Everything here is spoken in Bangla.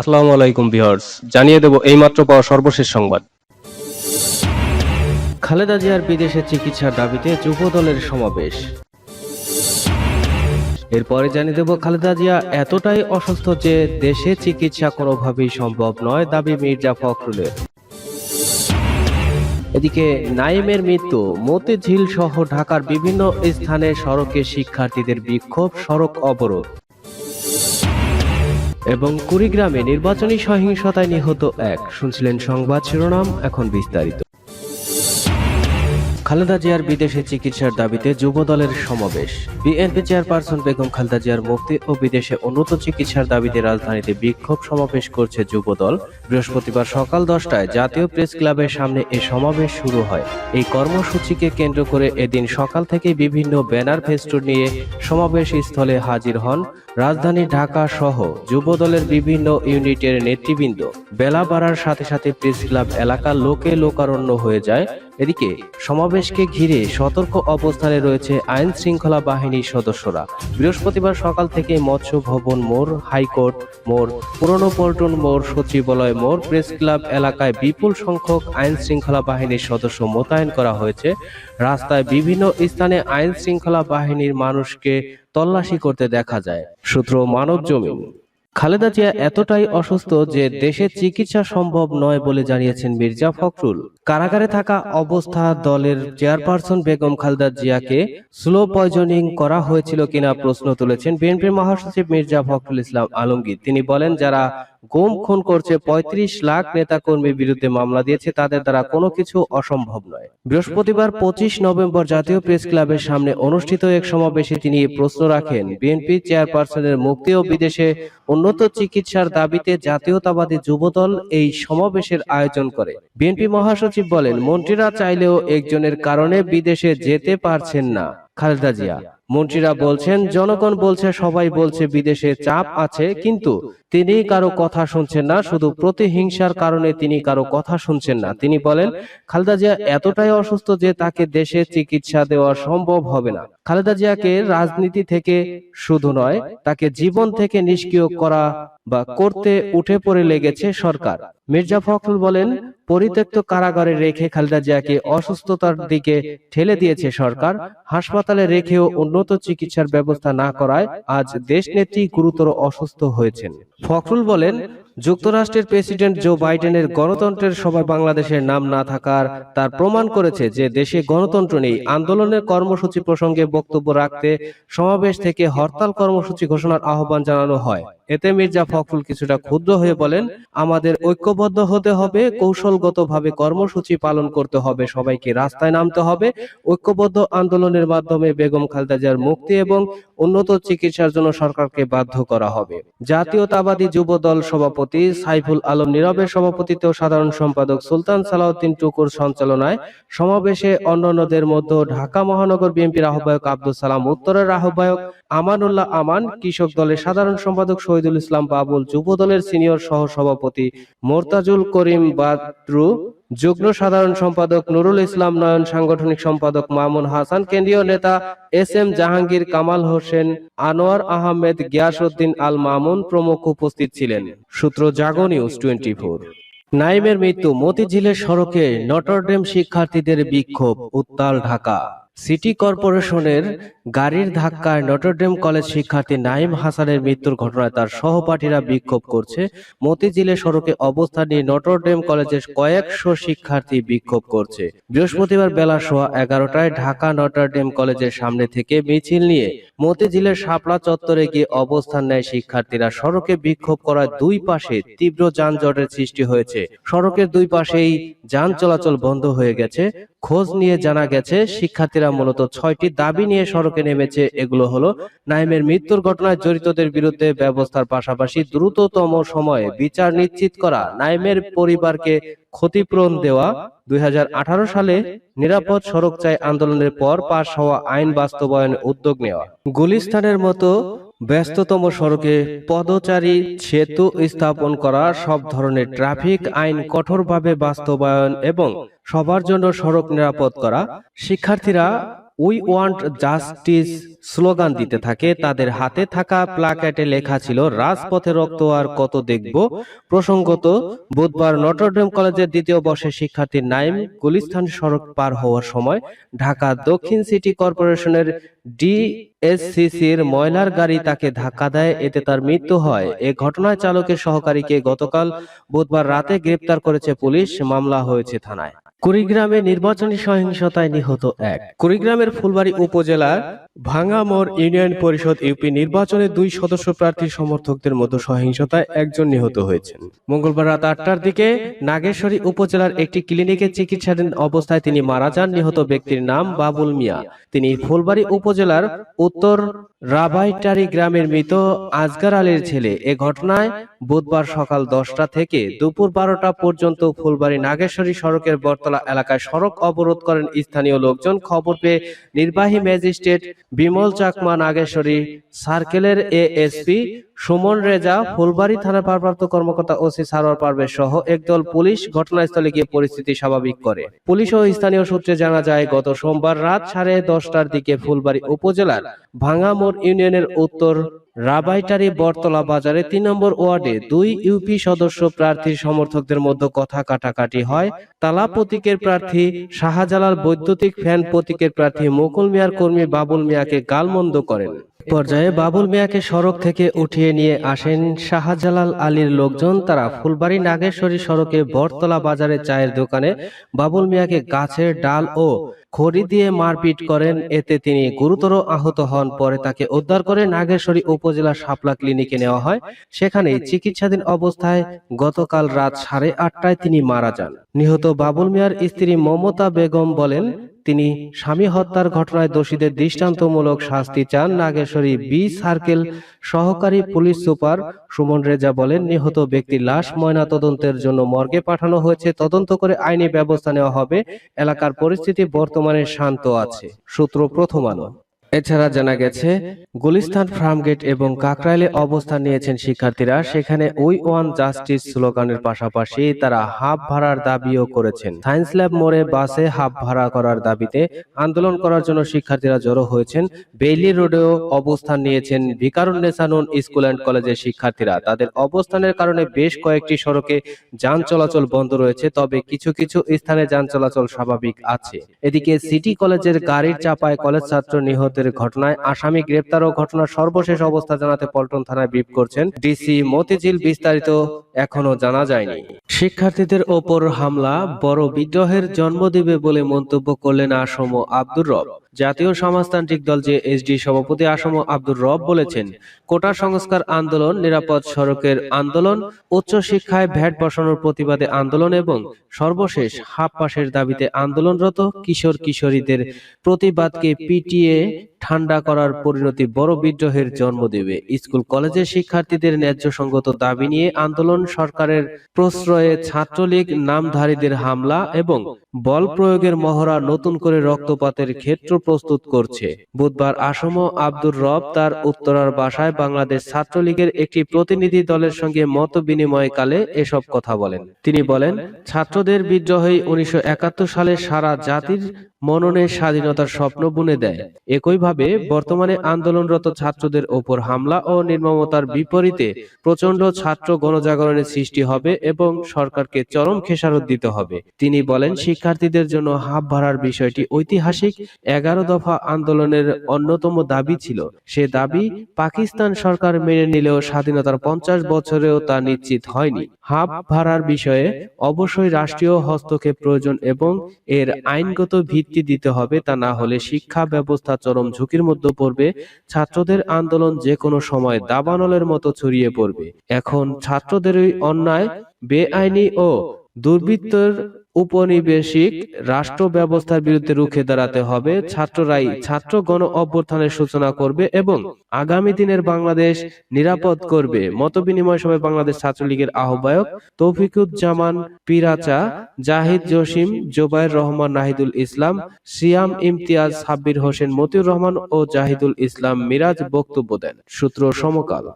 আসসালামু আলাইকুম ভিউয়ার্স, জানিয়ে দেব এইমাত্র পাওয়া সর্বশেষ সংবাদ। খালেদা জিয়ার বিদেশে চিকিৎসার দাবিতে যুব দলের সমাবেশ। এরপরে জানিয়ে দেব খালেদা জিয়া এতটাই অসুস্থ যে দেশে চিকিৎসা কোনোভাবেই সম্ভব নয়, দাবি মির্জা ফখরুলের। এদিকে নাইমের মৃত্যু, মতিঝিল সহ ঢাকার বিভিন্ন স্থানে সড়কে শিক্ষার্থীদের বিক্ষোভ, সড়ক অবরোধ। এবং কুড়িগ্রামে নির্বাচনী সহিংসতায় নিহত এক। শুনছিলেন সংবাদ শিরোনাম এখন বিস্তারিত। খালেদা জিয়ার বিদেশে চিকিৎসার দাবিতে যুব দলের সমাবেশ। বিএনপি চেয়ারপারসন বেগম খালেদা জিয়ার মুক্তি ও বিদেশে উন্নত চিকিৎসার দাবিতে রাজধানীতে বিক্ষোভ সমাবেশ করছে যুব দল বৃহস্পতিবার সকাল দশটায় জাতীয় প্রেস ক্লাবের সামনে এ সমাবেশ শুরু হয়। এই কর্মসূচিকে কেন্দ্র করে এদিন সকাল থেকে বিভিন্ন ব্যানার ফেস্টুন নিয়ে সমাবেশ স্থলে হাজির হন রাজধানী, ঢাকা সহ যুব দলের বিভিন্ন ইউনিটের নেতৃবৃন্দ। বেলা বাড়ার সাথে সাথে প্রেস ক্লাব এলাকা লোকে লোকারণ্য হয়ে যায়। এদিকে সমাবেশকে ঘিরে সতর্ক অবস্থানে রয়েছে আইন শৃঙ্খলা বাহিনীর সদস্যরা। বৃহস্পতিবার সকাল থেকে মৎস্য ভবন মোড়, হাইকোর্ট মোড়, পুরনো পল্টন মোড়, সচিবালয় মোড়, প্রেস ক্লাব এলাকায় বিপুল সংখ্যক আইন শৃঙ্খলা বাহিনীর সদস্য মোতায়েন করা হয়েছে। রাস্তায় বিভিন্ন স্থানে আইন শৃঙ্খলা বাহিনীর মানুষকে তল্লাশি করতে দেখা যায়। সূত্র মানব জমিন খালেদা জিয়া এতটাই অসুস্থ যে দেশে চিকিৎসা সম্ভব নয় বলে জানিয়েছেন মির্জা ফখরুল। কারাগারে থাকা অবস্থা দলের চেয়ারপারসন বেগম খালেদা জিয়াকে স্লো পয়জনিং করা হয়েছিল কিনা প্রশ্ন তুলেছেন বিএনপির মহাসচিব মির্জা ফখরুল ইসলাম আলমগীর। তিনি বলেন, যারা গুম খুন করছে পঁয়ত্রিশ লাখ নেতাকর্মীর বিরুদ্ধে মামলা দিয়েছে তাদের দ্বারা কোনো কিছু অসম্ভব নয়। বৃহস্পতিবার পঁচিশ নভেম্বর জাতীয় প্রেস ক্লাবের সামনে অনুষ্ঠিত এক সমাবেশে তিনি প্রশ্ন রাখেন বিএনপি চেয়ারপারসনের মুক্তি ও বিদেশে উন্নত চিকিৎসার দাবিতে জাতীয়তাবাদী যুবদল এই সমাবেশের আয়োজন করে। বিএনপি মহাসচিব বলেন মন্ত্রীরা চাইলেও একজনের কারণে বিদেশে যেতে পারছেন না। খালেদা জিয়া। মন্ত্রীরা বলছেন, জনগণ বলছে, সবাই বলছে বিদেশে চাপ আছে, কিন্তু তিনি কারও কথা শুনছেন না, শুধু প্রতিহিংসার কারণে তিনি কারও কথা শুনছেন না। তিনি বলেন, খালেদা জিয়া এতটাই অসুস্থ যে তাকে দেশে চিকিৎসা দেওয়া সম্ভব হবে না। খালেদা জিয়াকে রাজনীতি থেকে শুধু নয় তাকে জীবন থেকে নিষ্ক্রিয় করা বা করতে উঠে পড়ে লেগেছে সরকার। মির্জা ফখরুল বলেন পরিত্যক্ত কারাগারে রেখে খালেদা জিয়াকে অসুস্থতার দিকে ঠেলে দিয়েছে সরকার। হাসপাতালে রেখেও উন্নত চিকিৎসার ব্যবস্থা না করায় আজ দেশ নেত্রী গুরুতর অসুস্থ হয়েছেন। ফখরুল বলেন যুক্তরাষ্ট্রের প্রেসিডেন্ট জো বাইডেনের গণতন্ত্রের সভায় বাংলাদেশের নাম না থাকার তার প্রমাণ করেছে যে দেশে গণতন্ত্র নেই। আন্দোলনের কর্মসূচি প্রসঙ্গে বক্তব্য রাখতে সমাবেশ থেকে হরতাল কর্মসূচি ঘোষণার আহ্বান জানানো হয়। এতে মির্জা ফখরুল কিছুটা ক্ষুদ্র হয়ে বলেন, আমাদের ঐক্যবদ্ধ হতে হবে, কৌশলগতভাবে কর্মসূচি পালন করতে হবে, সবাইকে রাস্তায় নামতে হবে, ঐক্যবদ্ধ আন্দোলনের মাধ্যমে বেগম খালেদা জিয়ার মুক্তি এবং উন্নত চিকিৎসার জন্য সরকারকে বাধ্য করা হবে। জাতীয়তাবাদী যুব দল সভাপতি সাইফুল আলম নীরবের সভাপতিত্বে সাধারণ সম্পাদক সুলতান সালাউদ্দিন টুকুর সঞ্চালনায় সমাবেশে অন্যান্যদের মধ্যে ঢাকা মহানগর বিএনপির আহ্বায়ক আব্দুল সালাম, উত্তরের আহ্বায়ক আমানুল্লাহ আমান, কৃষক দলের সাধারণ সম্পাদক শহীদুল ইসলাম বাবুল যুব দলের সিনিয়র সহ সভাপতি মোরতাজুল করিম বাদরু, যুগ্ম সাধারণ সম্পাদক নুরুল ইসলাম নয়ন, সাংগঠনিক সম্পাদক মামুন হাসান, কেন্দ্রীয় নেতা এস এম জাহাঙ্গীর, কামাল হোসেন, আনোয়ার আহমেদ, গিয়াসউদ্দিন আল মামুন প্রমুখ উপস্থিত ছিলেন। সূত্র জাগো নিউজ টোয়েন্টি ফোর নাইমের মৃত্যু মতিঝিলের সড়কে নটরডেম শিক্ষার্থীদের বিক্ষোভ, উত্তাল ঢাকা। সিটি কর্পোরেশনের গাড়ির ধাক্কায় নটরডেম কলেজ শিক্ষার্থী নাইম হাসানের মৃত্যুর ঘটনায় তার সহপাঠীরা বিক্ষোভ করছে। মতিঝিলে সড়কে অবস্থান নিয়ে নটরডেম কলেজের কয়েকশো শিক্ষার্থী বিক্ষোভ করছে। বৃহস্পতিবার বেলা সোয়া এগারোটায় ঢাকা নটরডেম কলেজের সামনে থেকে মিছিল নিয়ে মতিঝিলের শাপলা চত্বরে গিয়ে অবস্থান নেয় শিক্ষার্থীরা। সড়কে বিক্ষোভ করায় দুই পাশে তীব্র যানজটের সৃষ্টি হয়েছে। সড়কের দুই পাশেই যান চলাচল বন্ধ হয়ে গেছে। খোঁজ নিয়ে জানা গেছে, শিক্ষার্থীরা মূলত ছয়টি দাবি নিয়ে সড়কে নেমেছে এগুলো হলো নাইমের মৃত্যুর ঘটনায় জড়িতদের বিরুদ্ধে ব্যবস্থার পাশাপাশি দ্রুততম সময়ে বিচার নিশ্চিত করা নাইমের পরিবারকে ক্ষতিপূরণ দেওয়া। দুই সালে নিরাপদ সড়ক চাই আন্দোলনের পর পাশ হওয়া আইন বাস্তবায়নে উদ্যোগ নেওয়া। গুলিস্তানের মতো ব্যস্ততম সড়কে পদচারী সেতু স্থাপন করা, সব ধরনের ট্রাফিক আইন কঠোরভাবে বাস্তবায়ন এবং সবার জন্য সড়ক নিরাপদ করা। শিক্ষার্থীরা উই ওয়ান্ট জাস্টিস স্লোগান দিতে থাকে, তাদের হাতে থাকা প্লাকার্ডে লেখা ছিল, রাজপথে রক্ত আর কত দেখব? প্রসঙ্গত, বুধবার নটরডেম কলেজের দ্বিতীয় বর্ষের শিক্ষার্থী নাইম গুলিস্তান সড়ক পার হওয়ার সময় ঢাকা দক্ষিণ সিটি কর্পোরেশনের ডিএসসিসির ময়লার গাড়ি তাকে ধাক্কা দেয়, এতে তার মৃত্যু হয়। এ ঘটনায় চালকের সহকারীকে গতকাল বুধবার রাতে গ্রেপ্তার করেছে পুলিশ, মামলা হয়েছে থানায়। কুড়িগ্রামে নির্বাচনী সহিংসতায় নিহত এক। কুড়িগ্রামের ফুলবাড়ি উপজেলার ভাঙ্গামোড় ইউনিয়ন পরিষদ ইউপি নির্বাচনে দুই সদস্য প্রার্থীর সমর্থকদের মধ্যে সহিংসতায় একজন নিহত হয়েছেন। মঙ্গলবার রাত আটটার দিকে নাগেশ্বরী উপজেলার একটি ক্লিনিকে চিকিৎসাধীন অবস্থায় তিনি মারা যান। নিহত ব্যক্তির নাম বাবুল মিয়া। তিনি ফুলবাড়ি উপজেলার উত্তর রাবাইটারি গ্রামের মৃত আজগার আলীর ছেলে। এ ঘটনায় বুধবার সকাল দশটা থেকে দুপুর বারোটা পর্যন্ত ফুলবাড়ি নাগেশ্বরী সড়কের বরতলা এলাকায় সড়ক অবরোধ করেন স্থানীয় লোকজন। খবর পেয়ে নির্বাহী ম্যাজিস্ট্রেট বিমল চাকমা নাগেশ্বরী সার্কেলের এএসপি সুমন রেজা, ফুলবাড়ি থানার ভারপ্রাপ্ত কর্মকর্তা ওসি সারোয়ার পারভেজ সহ একদল পুলিশ ঘটনাস্থলে গিয়ে পরিস্থিতি স্বাভাবিক করে। পুলিশ ও স্থানীয় সূত্রে জানা যায়, গত সোমবার রাত সাড়ে দশটার দিকে ফুলবাড়ি উপজেলার ভাঙামোড় ইউনিয়নের উত্তর রাবাইটারি বরতলা বাজারে তিন নম্বর ওয়ার্ডে দুই ইউপি সদস্য প্রার্থীর সমর্থকদের মধ্যে কথা কাটাকাটি হয়। তালা প্রতীকের প্রার্থী শাহজালাল বৈদ্যুতিক ফ্যান প্রতীকের প্রার্থী মুকুল মিয়ার কর্মী বাবুল মিয়াকে গালমন্দ করেন। পর্যায়ে বাবুল মিয়াকে সড়ক থেকে উঠিয়ে নিয়ে আসেন শাহজালাল আলীর লোকজন। তারা ফুলবাড়ি নাগেশ্বরী সড়কে বটতলা বাজারে চায়ের দোকানে বাবুল মিয়াকে গাছের ডাল ও খড়ি দিয়ে মারপিট করেন। এতে তিনি গুরুতর আহত হন। পরে তাকে উদ্ধার করে নাগেশ্বরী উপজেলা শাপলা ক্লিনিকে নেওয়া হয়। সেখানে চিকিৎসাধীন অবস্থায় গতকাল রাত সাড়ে আটটায় তিনি মারা যান। নিহত বাবুল মিয়ার স্ত্রী মমতা বেগম বলেন তিনি স্বামী হত্যার ঘটনায় দোষীদের দৃষ্টান্তমূলক শাস্তি চান। নাগেশ্বরী বি সার্কেল, সহকারী পুলিশ সুপার সুমন রেজা বলেন, নিহত ব্যক্তির লাশ ময়না তদন্তের জন্য মর্গে পাঠানো হয়েছে। তদন্ত করে আইনি ব্যবস্থা নেওয়া হবে। এলাকার পরিস্থিতি বর্তমানে শান্ত আছে। সূত্র প্রথম আলো। এছাড়া জানা গেছে, গুলিস্তান, ফার্মগেট এবং কাকরাইলে অবস্থান নিয়েছেন শিক্ষার্থীরা। সেখানে উই ওয়ান জাস্টিস স্লোগানের পাশাপাশি তারা হাফ ভাড়ার দাবিও করেছেন। সায়েন্স ল্যাব মোড়ে বাসে হাফ ভাড়া করার দাবিতে আন্দোলন করার জন্য শিক্ষার্থীরা জড়ো হয়েছেন। বেইলি রোডেও অবস্থান নিয়েছেন ভিকারুন্নেসানুন স্কুল অ্যান্ড কলেজের শিক্ষার্থীরা। তাদের অবস্থানের কারণে বেশ কয়েকটি সড়কে যান চলাচল বন্ধ রয়েছে, তবে কিছু কিছু স্থানে যান চলাচল স্বাভাবিক আছে। এদিকে সিটি কলেজের গাড়ির চাপায় কলেজ ছাত্র নিহতের ঘটনায় আসামি গ্রেপ্তার ও ঘটনার সর্বশেষ অবস্থা জানাতে পল্টন থানায় ব্রিফ করছেন ডিসি মতিঝিল বিস্তারিত এখনও জানা যায়নি। শিক্ষার্থীদের ওপর হামলা, বড় বিদ্রোহের জন্ম দিবে বলে মন্তব্য করলেন আসম আব্দুর রব। জাতীয় সমাজতান্ত্রিক দল যে এসডি সভাপতি আসম আব্দুর রব বলেছেন, কোটা সংস্কার আন্দোলন, নিরাপদ সড়কের আন্দোলন, উচ্চ শিক্ষায় ভ্যাট বসানোর প্রতিবাদে আন্দোলন এবং সর্বশেষ হাফ পাশের দাবিতে আন্দোলনরত কিশোর কিশোরীদের প্রতিবাদকে পিটিয়ে ঠান্ডা করার পরিণতি বড় বিদ্রোহের জন্ম দেবে। স্কুল, কলেজের শিক্ষার্থীদের ন্যায্য সঙ্গত দাবি নিয়ে আন্দোলন, সরকারের প্রশ্রয়ে ছাত্রলীগ, নামধারীদের হামলা এবং বল প্রয়োগের মহড়া নতুন করে রক্তপাতের ক্ষেত্র প্রস্তুত করছে। বুধবার আসম আব্দুর রব তার উত্তরার বাসায় বাংলাদেশ ছাত্রলীগের একটি প্রতিনিধি দলের সঙ্গে মত বিনিময়কালে এসব কথা বলেন। তিনি বলেন, ছাত্রদের বিদ্রোহে উনিশশো একাত্তর সালে সারা জাতির মননে স্বাধীনতার স্বপ্ন বুনে দেয়। একইভাবে বর্তমানে আন্দোলনরত ছাত্রদের ওপর হামলা ও নির্মমতার বিপরীতে প্রচণ্ড ছাত্র গণজাগরণের সৃষ্টি হবে এবং সরকারকে চরম খেসারত দিতে হবে। তিনি বলেন, শিক্ষার্থীদের জন্য হাফ ভাড়ার বিষয়টি ঐতিহাসিক। এগারো দফা আন্দোলনের অন্যতম দাবি ছিল। সে দাবি পাকিস্তান সরকার মেনে নিলেও স্বাধীনতার পঞ্চাশ বছরেও তা নিশ্চিত হয়নি। হাফ ভাড়ার বিষয়ে অবশ্যই রাষ্ট্রীয় হস্তক্ষেপ প্রয়োজন এবং এর আইনগত ভিত্তি দিতে হবে, তা না হলে শিক্ষা ব্যবস্থা চরম ঝুঁকির মধ্যে পড়বে, ছাত্রদের আন্দোলন যে কোনো সময় দাবানলের মতো ছড়িয়ে পড়বে। এখন ছাত্রদের অন্যায়, বেআইনি ও দুর্বৃত্তর উপনিবেশিক রাষ্ট্র ব্যবস্থার বিরুদ্ধে রুখে দাঁড়াতে হবে। ছাত্ররাই ছাত্র গণ অভ্যুত্থানের সূচনা করবে এবং আগামী দিনের বাংলাদেশ নিরাপদ করবে। মত বিনিময় সভায় বাংলাদেশ ছাত্রলীগের আহ্বায়ক তৌফিকুজ্জামান পিরাচা, জাহিদ জসিম, জোবায়ের রহমান, নাহিদুল ইসলাম, সিয়াম ইমতিয়াজ, সাব্বির হোসেন, মতিউর রহমান ও জাহিদুল ইসলাম মিরাজ বক্তব্য দেন। সূত্র সমকাল।